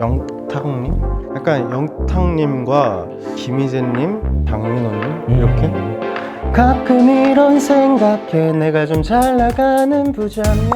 영탁님? 약간 영탁님과 김희재님, 장민호님 이렇게 가끔 이런 생각해 내가 좀 잘 나가는 부자면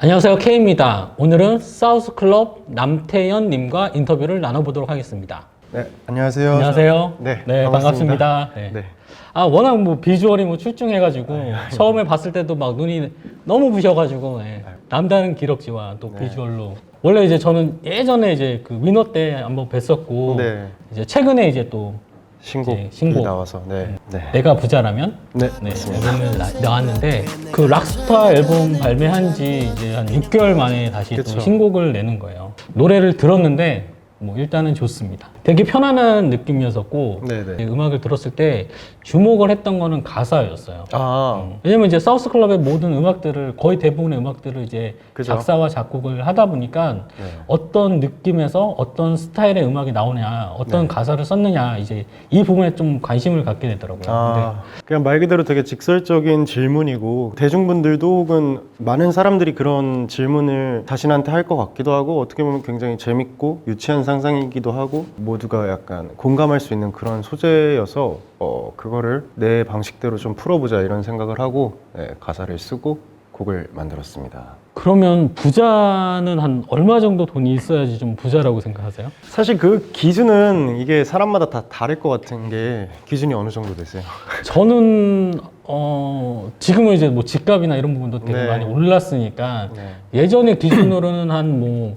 안녕하세요 K입니다. 오늘은 사우스클럽 남태현 님과 인터뷰를 나눠보도록 하겠습니다. 네 안녕하세요 안녕하세요. 네, 반갑습니다. 반갑습니다. 네. 네. 아 워낙 뭐 비주얼이 뭐 출중해가지고 처음에 봤을 때도 막 눈이 너무 부셔가지고 예. 남다른 기럭지와 또 네. 비주얼로 원래 이제 저는 예전에 이제 그 위너 때 한번 뵀었고 네. 이제 최근에 이제 또 신곡이 이제 신곡. 나와서 네. 네. 내가 부자라면 네. 네, 맞습니다. 앨범을 나, 나왔는데 그 락스타 앨범 발매한 지 이제 한 6개월 만에 다시 그쵸. 또 신곡을 내는 거예요. 노래를 들었는데 뭐 일단은 좋습니다. 되게 편안한 느낌이었었고 네네. 이 음악을 들었을 때 주목을 했던 거는 가사였어요. 아 왜냐면 이제 사우스 클럽의 모든 음악들을 거의 대부분의 음악들을 이제 그죠. 작사와 작곡을 하다 보니까 네. 어떤 느낌에서 어떤 스타일의 음악이 나오냐, 어떤 네. 가사를 썼느냐 이제 이 부분에 좀 관심을 갖게 되더라고요. 아, 그냥 말 그대로 되게 직설적인 질문이고 대중분들도 혹은 많은 사람들이 그런 질문을 자신한테 할 것 같기도 하고 어떻게 보면 굉장히 재밌고 유치한 상상이기도 하고 모두가 약간 공감할 수 있는 그런 소재여서 어, 그거를 내 방식대로 좀 풀어보자 이런 생각을 하고 네, 가사를 쓰고 곡을 만들었습니다. 그러면 부자는 한 얼마 정도 돈이 있어야지 좀 부자라고 생각하세요? 사실 그 기준은 이게 사람마다 다 다를 것 같은 게 기준이 어느 정도 되세요? 저는 어 지금은 이제 뭐 집값이나 이런 부분도 되게 네. 많이 올랐으니까 네. 예전에 기준으로는 한 뭐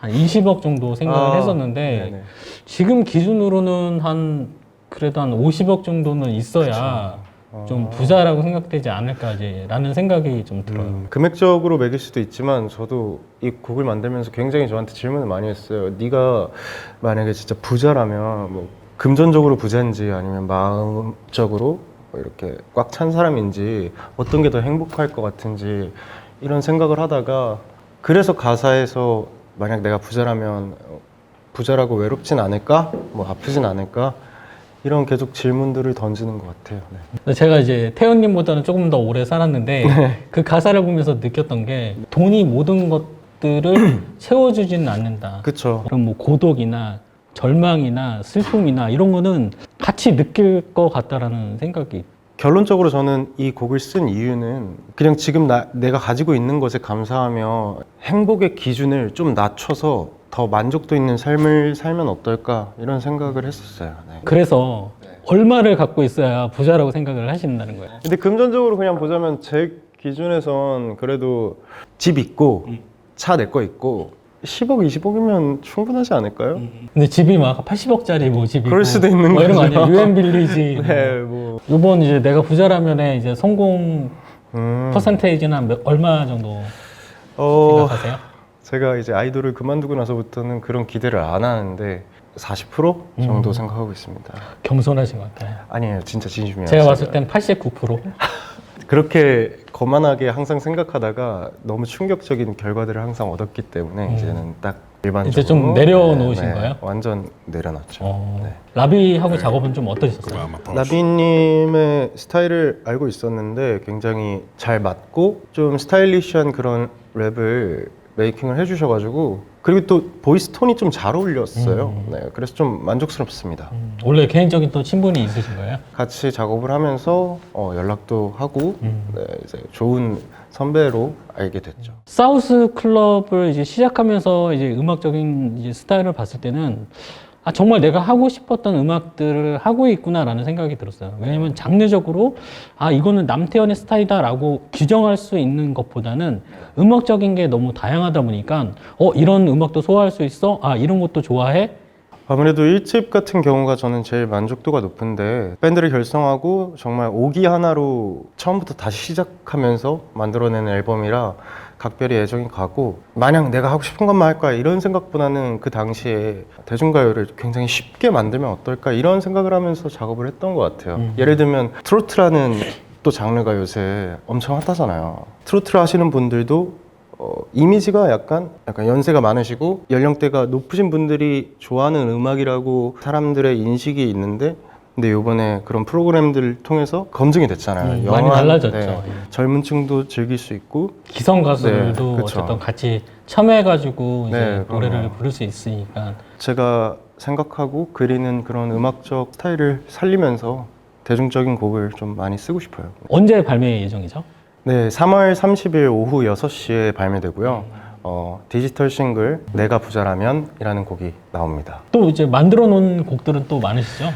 한 20억 정도 생각을 아, 했었는데 네네. 지금 기준으로는 한 그래도 한 50억 정도는 있어야 그쵸. 좀 어. 부자라고 생각되지 않을까라는 생각이 좀 들어요. 음, 금액적으로 매길 수도 있지만 저도 이 곡을 만들면서 굉장히 저한테 질문을 많이 했어요. 네가 만약에 진짜 부자라면 뭐 금전적으로 부자인지 아니면 마음적으로 뭐 이렇게 꽉 찬 사람인지 어떤 게 더 행복할 것 같은지 이런 생각을 하다가 그래서 가사에서 만약 내가 부자라면 어, 부자라고 외롭진 않을까? 뭐 아프진 않을까? 이런 계속 질문들을 던지는 것 같아요. 네. 제가 이제 태연님보다는 조금 더 오래 살았는데 네. 그 가사를 보면서 느꼈던 게 돈이 모든 것들을 채워주지는 않는다. 그쵸. 그럼 뭐 고독이나 절망이나 슬픔이나 이런 거는 같이 느낄 것 같다라는 생각이 결론적으로 저는 이 곡을 쓴 이유는 그냥 지금 나, 내가 가지고 있는 것에 감사하며 행복의 기준을 좀 낮춰서 더 만족도 있는 삶을 살면 어떨까 이런 생각을 했었어요. 네. 그래서 얼마를 갖고 있어야 부자라고 생각을 하신다는 거예요. 근데 금전적으로 그냥 보자면 제 기준에선 그래도 집 있고 차 내 거 있고 10억, 20억이면 충분하지 않을까요? 근데 집이 막 80억짜리 뭐 집이 그럴 수도 있는 뭐 이런 거 거죠. 아니에요? 유엔 빌리지. 네, 뭐. 이번 이제 내가 부자라면의 이제 성공 음, 퍼센테이지는 몇- 얼마 정도 어, 생각하세요? 제가 이제 아이돌을 그만두고 나서부터는 그런 기대를 안 하는데 40% 정도 음. 생각하고 있습니다. 겸손하신 것 같아요. 아니에요, 진짜 진심이에요. 제가 봤을 땐 89%. 그렇게 거만하게 항상 생각하다가 너무 충격적인 결과들을 항상 얻었기 때문에 음. 이제는 딱 일반적으로 이제 좀 내려놓으신 거예요? 완전 내려놨죠. 어, 네. 라비하고 작업은 좀 어떠셨어요? 라비님의 스타일을 알고 있었는데 굉장히 잘 맞고 좀 스타일리시한 그런 랩을 메이킹을 해주셔가지고 그리고 또 보이스 톤이 좀 잘 어울렸어요. 음. 네, 그래서 좀 만족스럽습니다. 음, 원래 개인적인 또 친분이 있으신 거예요? 같이 작업을 하면서 어, 연락도 하고 음. 네, 이제 좋은 선배로 알게 됐죠. 사우스 클럽을 이제 시작하면서 이제 음악적인 이제 스타일을 봤을 때는 아 정말 내가 하고 싶었던 음악들을 하고 있구나라는 생각이 들었어요. 왜냐면 장르적으로 아 이거는 남태현의 스타일이다라고 규정할 수 있는 것보다는 음악적인 게 너무 다양하다 보니까 어 이런 음악도 소화할 수 있어? 아 이런 것도 좋아해? 아무래도 1집 같은 경우가 저는 제일 만족도가 높은데 밴드를 결성하고 정말 오기 하나로 처음부터 다시 시작하면서 만들어낸 앨범이라 각별히 애정이 가고 마냥 내가 하고 싶은 것만 할 거야 이런 생각보다는 그 당시에 대중가요를 굉장히 쉽게 만들면 어떨까 이런 생각을 하면서 작업을 했던 것 같아요 음. 예를 들면 트로트라는 또 장르가 요새 엄청 핫하잖아요 트로트를 하시는 분들도 어, 이미지가 약간 약간 연세가 많으시고 연령대가 높으신 분들이 좋아하는 음악이라고 사람들의 인식이 있는데 근데 요번에 그런 프로그램들을 통해서 검증이 됐잖아요. 음, 많이 달라졌죠. 네, 예. 젊은 층도 즐길 수 있고 기성 가수들도 네, 그쵸. 어쨌든 같이 참여해가지고 이제 네, 노래를 그럼요. 부를 수 있으니까 제가 생각하고 그리는 그런 음악적 스타일을 살리면서 대중적인 곡을 좀 많이 쓰고 싶어요. 언제 발매 예정이죠? 네, 3월 30일 오후 6시에 발매되고요. 어, 디지털 싱글 내가 부자라면이라는 곡이 나옵니다. 또 이제 만들어 놓은 곡들은 또 많으시죠?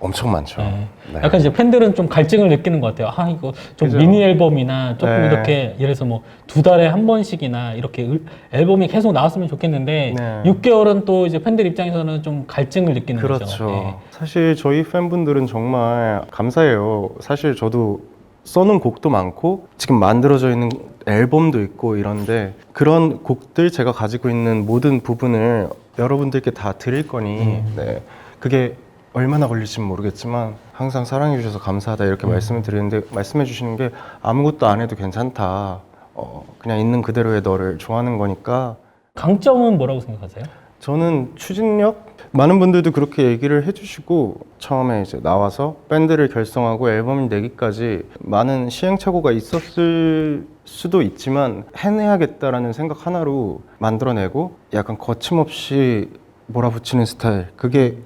엄청 많죠. 네. 네. 약간 이제 팬들은 좀 갈증을 느끼는 것 같아요. 아 이거 좀 그죠. 미니 앨범이나 조금 네. 이렇게 예를 들어서 뭐 두 달에 한 번씩이나 이렇게 을- 앨범이 계속 나왔으면 좋겠는데 네. 6개월은 또 이제 팬들 입장에서는 좀 갈증을 느끼는 그렇죠. 거죠. 네. 사실 저희 팬분들은 정말 감사해요. 사실 저도 써놓은 곡도 많고 지금 만들어져 있는 앨범도 있고 이런데 그런 곡들 제가 가지고 있는 모든 부분을 여러분들께 다 드릴 거니 네. 그게 얼마나 걸릴지 는 모르겠지만 항상 사랑해 주셔서 감사하다 이렇게 말씀을 드리는데 말씀해 주시는 게 아무것도 안 해도 괜찮다. 어, 그냥 있는 그대로의 너를 좋아하는 거니까 강점은 뭐라고 생각하세요? 저는 추진력 많은 분들도 그렇게 얘기를 해주시고 처음에 이제 나와서 밴드를 결성하고 앨범을 내기까지 많은 시행착오가 있었을 수도 있지만 해내야겠다라는 생각 하나로 만들어내고 약간 거침없이 몰아붙이는 스타일 그게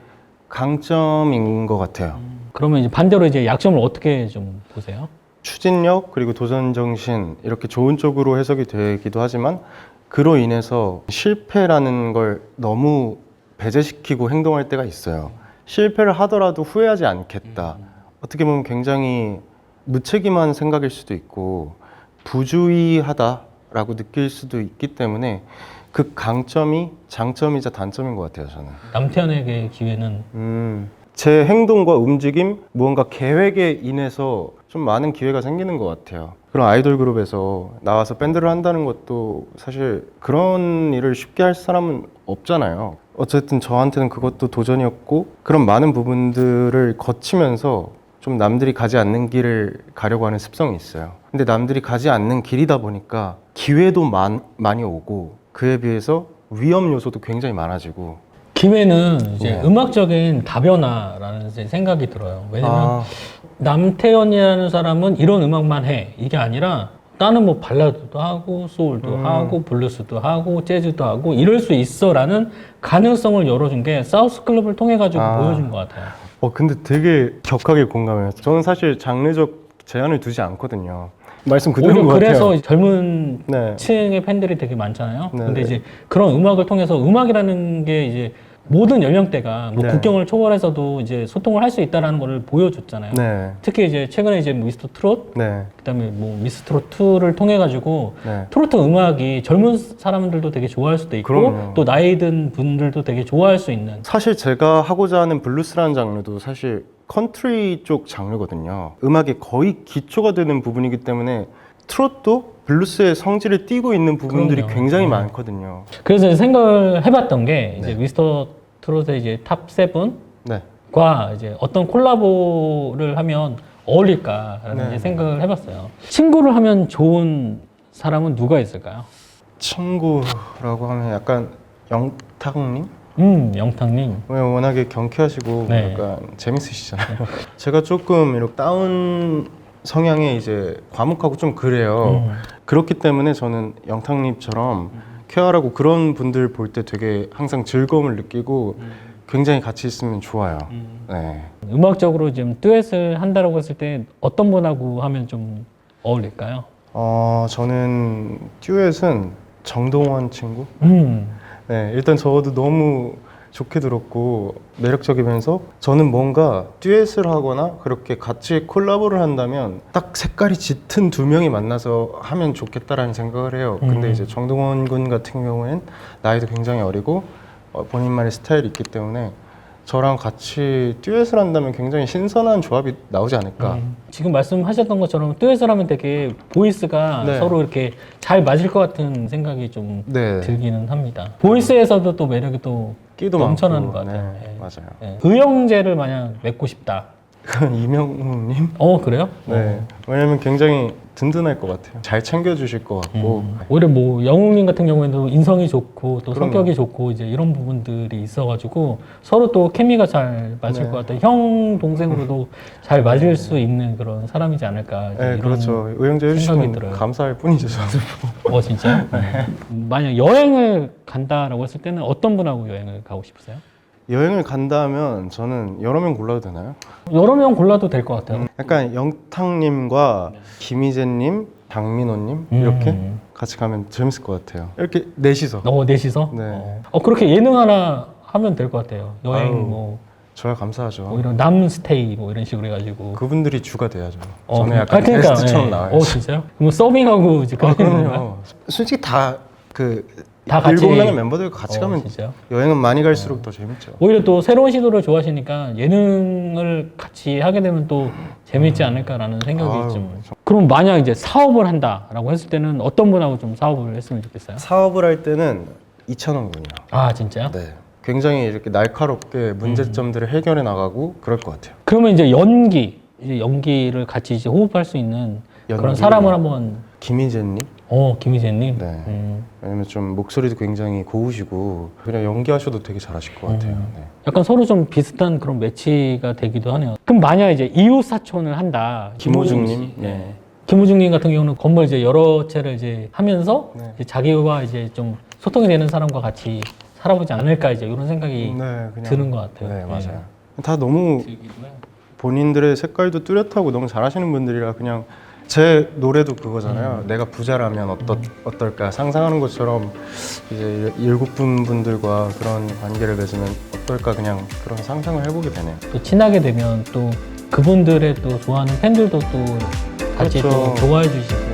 강점인 것 같아요. 그러면 이제 반대로 이제 약점을 어떻게 좀 보세요? 추진력 그리고 도전 정신 이렇게 좋은 쪽으로 해석이 되기도 하지만 그로 인해서 실패라는 걸 너무 배제시키고 행동할 때가 있어요. 실패를 하더라도 후회하지 않겠다. 어떻게 보면 굉장히 무책임한 생각일 수도 있고 부주의하다라고 느낄 수도 있기 때문에 그 강점이 장점이자 단점인 것 같아요. 저는. 남태현에게 기회는 음, 제 행동과 움직임, 무언가 계획에 인해서 좀 많은 기회가 생기는 것 같아요. 그런 아이돌 그룹에서 나와서 밴드를 한다는 것도 사실 그런 일을 쉽게 할 사람은 없잖아요. 어쨌든 저한테는 그것도 도전이었고 그런 많은 부분들을 거치면서 좀 남들이 가지 않는 길을 가려고 하는 습성이 있어요. 근데 남들이 가지 않는 길이다 보니까 기회도 많, 많이 오고 그에 비해서 위험 요소도 굉장히 많아지고 기회는 이제 네. 음악적인 다변화라는 이제 생각이 들어요. 왜냐면 아, 남태현이라는 사람은 이런 음악만 해 이게 아니라 나는 뭐 발라드도 하고 소울도 음. 하고 블루스도 하고 재즈도 하고 이럴 수 있어라는 가능성을 열어준 게 사우스 클럽을 통해 가지고 아. 보여준 것 같아요. 어 근데 되게 격하게 공감해요. 저는 사실 장르적 제한을 두지 않거든요. 말씀 그대로인 오히려 것 그래서 같아요. 젊은 네. 층의 팬들이 되게 많잖아요. 네, 근데 네. 이제 그런 음악을 통해서 음악이라는 게 이제 모든 연령대가 뭐 네. 국경을 초월해서도 이제 소통을 할 수 있다라는 거를 보여줬잖아요. 네, 특히 이제 최근에 이제 미스터 트롯 네, 그다음에 뭐 미스트롯 2를 통해 가지고 네. 트로트 음악이 젊은 사람들도 되게 좋아할 수도 있고 그럼요. 또 나이 든 분들도 되게 좋아할 수 있는 사실 제가 하고자 하는 블루스라는 장르도 사실 컨트리 쪽 장르거든요. 음악의 거의 기초가 되는 부분이기 때문에 트롯도 블루스의 성질을 띠고 있는 부분들이 그럼요. 굉장히 네. 많거든요. 그래서 생각을 해봤던 게 이제 네. 미스터 트롯의 이제 탑 세븐과 네, 이제 어떤 콜라보를 하면 어울릴까라는 네. 이제 생각을 해봤어요. 친구를 하면 좋은 사람은 누가 있을까요? 친구라고 하면 약간 영탁님? 음, 영탁님. 왜 워낙에 경쾌하시고 네. 약간 재밌으시잖아요. 제가 조금 이렇게 다운 성향에 이제 과묵하고 좀 그래요. 음. 그렇기 때문에 저는 영탁님처럼 케어하고 그런 분들 볼 때 되게 항상 즐거움을 느끼고 굉장히 같이 있으면 좋아요. 네. 음악적으로 지금 듀엣을 한다라고 했을 때 어떤 분하고 하면 좀 어울릴까요? 어, 저는 듀엣은 정동원 친구? 음. 네, 일단 저도 너무 좋게 들었고 매력적이면서 저는 뭔가 듀엣을 하거나 그렇게 같이 콜라보를 한다면 딱 색깔이 짙은 두 명이 만나서 하면 좋겠다라는 생각을 해요. 근데 음. 이제 정동원 군 같은 경우엔 나이도 굉장히 어리고 어, 본인만의 스타일이 있기 때문에 저랑 같이 듀엣을 한다면 굉장히 신선한 조합이 나오지 않을까. 음. 지금 말씀하셨던 것처럼 듀엣을 하면 되게 보이스가 네. 서로 이렇게 잘 맞을 것 같은 생각이 좀 네, 들기는 합니다. 보이스에서도 또 매력이 또 끼도 넘쳐나는 많고. 것 같아요. 네, 네. 맞아요. 예. 의형제를 만약 맺고 싶다. 그건 이명웅님? 어 그래요? 네. 왜냐면 굉장히 든든할 것 같아요. 잘 챙겨주실 것 같고. 음. 오히려 뭐 영웅님 같은 경우에도 인성이 좋고 또 그럼요. 성격이 좋고 이제 이런 부분들이 있어가지고 서로 또 케미가 잘 맞을 네. 것 같아요. 형 동생으로도 잘 맞을 수 있는 그런 사람이지 않을까. 이제 네, 이런 그렇죠. 의형제 생각이 해주시면 들어요. 감사할 뿐이죠. 저는. 어 진짜? 만약 여행을 간다라고 했을 때는 어떤 분하고 여행을 가고 싶으세요? 여행을 간다면 저는 여러 명 골라도 되나요? 여러 명 골라도 될 것 같아요. 약간 영탁님과 김희재님, 장민호님 이렇게 음. 같이 가면 재밌을 것 같아요. 이렇게 넷이서 어 넷이서? 네. 어. 어, 그렇게 예능 하나 하면 될 것 같아요. 여행 아유, 뭐, 저야 감사하죠. 뭐 이런 남 스테이 뭐 이런 식으로 해가지고. 그분들이 주가 돼야죠. 어, 저는 그- 약간 아, 그러니까, 게스트처럼 예. 나와요. 어 진짜요? 뭐 서빙하고 이제 아? 그럼요. 솔직히 다 그 다 같이- 일곱 명의 멤버들과 같이 어, 가면 진짜요? 여행은 많이 갈수록 더 재밌죠. 오히려 또 새로운 시도를 좋아하시니까 예능을 같이 하게 되면 또 재밌지 않을까라는 생각이 아유, 좀. 그럼 만약 이제 사업을 한다라고 했을 때는 어떤 분하고 좀 사업을 했으면 좋겠어요? 사업을 할 때는 이찬원 군이요. 아 진짜요? 네. 굉장히 이렇게 날카롭게 문제점들을 해결해 나가고 그럴 것 같아요. 그러면 이제 연기, 이제 연기를 같이 이제 호흡할 수 있는 그런 연기. 사람을 한번 김희재님. 어 김희재님. 네. 음, 왜냐면 좀 목소리도 굉장히 고우시고 그냥 연기하셔도 되게 잘하실 것 같아요. 음. 네. 약간 서로 좀 비슷한 그런 매치가 되기도 하네요. 그럼 만약 이제 이웃 사촌을 한다. 김호중님. 네. 네. 김우중님 같은 경우는 건물 이제 여러 채를 이제 하면서 네. 이제 자기와 이제 좀 소통이 되는 사람과 같이 살아보지 않을까 이제 이런 생각이 네, 그냥 드는 것 같아요. 네, 맞아요. 다 너무 본인들의 색깔도 뚜렷하고 너무 잘하시는 분들이라 그냥 제 노래도 그거잖아요. 내가 부자라면 어떠, 어떨까 상상하는 것처럼 이제 일곱 분 분들과 그런 관계를 맺으면 어떨까 그냥 그런 상상을 해보게 되네요. 또 친하게 되면 또 그분들의 또 좋아하는 팬들도 또 같이 그렇죠. 또 좋아해 주시고